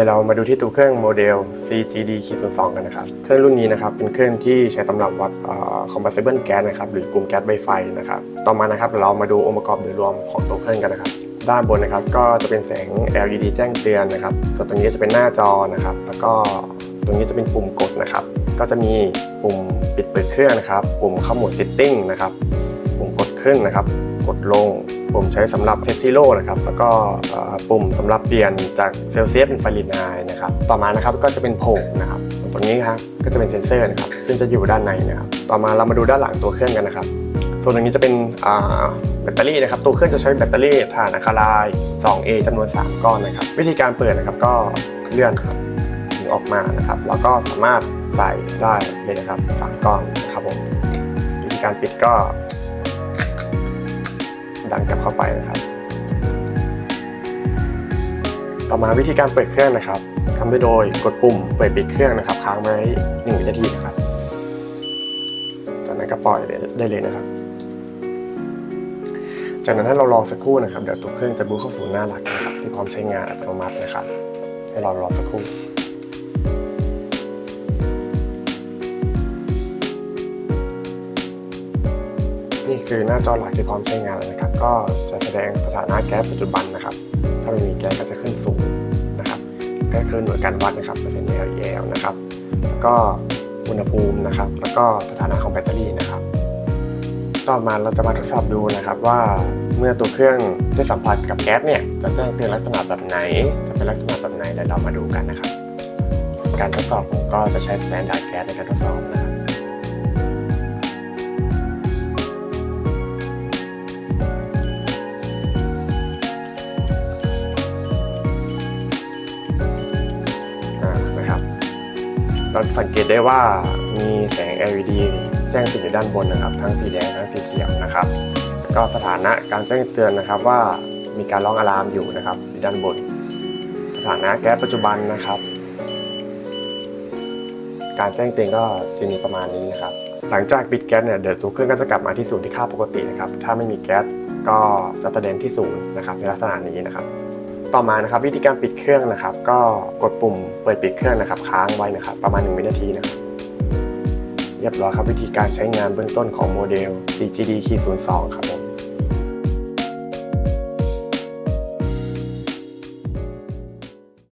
ดี๋ยวเรามาดูที่ตัวเครื่องโมเดล CGD 02กันนะครับ เครื่องรุ่นนี้นะครับเป็นเครื่องที่ใช้สำหรับวัดเอ่อ compatible gas นะครับหรือกลุ่มแก๊สไวไฟนะครับ ต่อมานะครับเดี๋ยวเรามาดูองค์ประกอบโดยรวมของตัวเครื่องกันนะครับ ด้านบนนะครับก็จะเป็นแสง LED แจ้งเตือนนะครับ ส่วนตรงนี้จะเป็นหน้าจอนะครับ แล้วก็ตรงนี้จะเป็นปุ่มกดนะครับ ก็จะมีปุ่มปิดเปิดเครื่องนะครับ ปุ่มเข้าโหมด setting นะครับ ปุ่มกดขึ้นนะครับ กดลง ปุ่มใช้สำหรับเซซิโ o นะครับแล้วก็ปุ่มสำหรับเปลี่ยนจากเซลเซียสเป็นฟาเรนไฮต์นะครับต่อมานะครับก็จะเป็นโพกนะครับตรงนี้ครับก็จะเป็นเซนเซอร์นะครับซึ่งจะอยู่ด้านในนะครับต่อมาเรามาดูด้านหลังตัวเครื่องกันนะครับส่วนตรงนี้จะเป็นแบตเตอรี่นะครับตัวเครื่องจะใช้แบตเตอรี่ถ่านอะคาไลน์ 2A จำนวน 3 ก้อนนะครับ วิธีการเปิดนะครับก็เลื่อนถึงออกมานะครับแล้วก็สามารถใส่ได้เลยนะครับสามก้อนนะครับผมวิธีการปิดก็ ดันกลับเข้าไปนะครับ ต่อมาวิธีการเปิดเครื่องนะครับทำได้โดยกดปุ่มเปิดปิดเครื่องนะครับ ค้างไว้หนึ่งวินาทีนะครับจากนั้นก็ปล่อยได้เลยนะครับ จากนั้นให้เรารอสักครู่นะครับเดี๋ยวตัวเครื่องจะบูตเข้าสู่หน้าหลักนะครับที่พร้อมใช้งานอัตโนมัตินะครับ ให้เรารอสักครู่ นี่คือหน้าจอหลักที่พร้อมใช้งานแล้วนะครับ ก็จะแสดงสถานะแก๊สปัจจุบันนะครับ ถ้าไม่มีแก๊สก็จะขึ้นสูงนะครับ ก็คือหน่วยการวัดนะครับเปอร์เซ็นต์ LEL นะครับ แล้วก็อุณหภูมินะครับ แล้วก็สถานะของแบตเตอรี่นะครับ ต่อมาเราจะมาทดสอบดูนะครับว่าเมื่อตัวเครื่องได้สัมผัสกับแก๊สเนี่ยจะแจ้งเตือนลักษณะแบบไหน จะเป็นลักษณะแบบไหนเดี๋ยวเรามาดูกันนะครับ การทดสอบผมก็จะใช้สแตนดาร์ดแก๊สในการทดสอบนะครับ เราสังเกตได้ว่ามีแสง LED แจ้งเตือนอยู่ด้านบนนะครับ ทั้งสีแดงทั้งสีเขียวนะครับ ก็สถานะการแจ้งเตือนนะครับว่ามีการร้องอะลามอยู่นะครับอยู่ด้านบน สถานะแก๊สปัจจุบันนะครับ การแจ้งเตือนก็จะมีประมาณนี้นะครับ หลังจากปิดแก๊สเนี่ยเดี๋ยวตัวเครื่องก็จะกลับมาที่ศูนย์ที่ค่าปกตินะครับ ถ้าไม่มีแก๊สก็จะแสดงที่ศูนย์นะครับในลักษณะนี้นะครับ ต่อมานะครับวิธีการปิดเครื่องนะครับ ก็กดปุ่มเปิดปิดเครื่องนะครับ ค้างไว้นะครับ ประมาณ 1 วินาทีนะครับเรียบร้อยครับวิธีการใช้งานเบื้องต้นของโมเดล CGD 02 ครับผม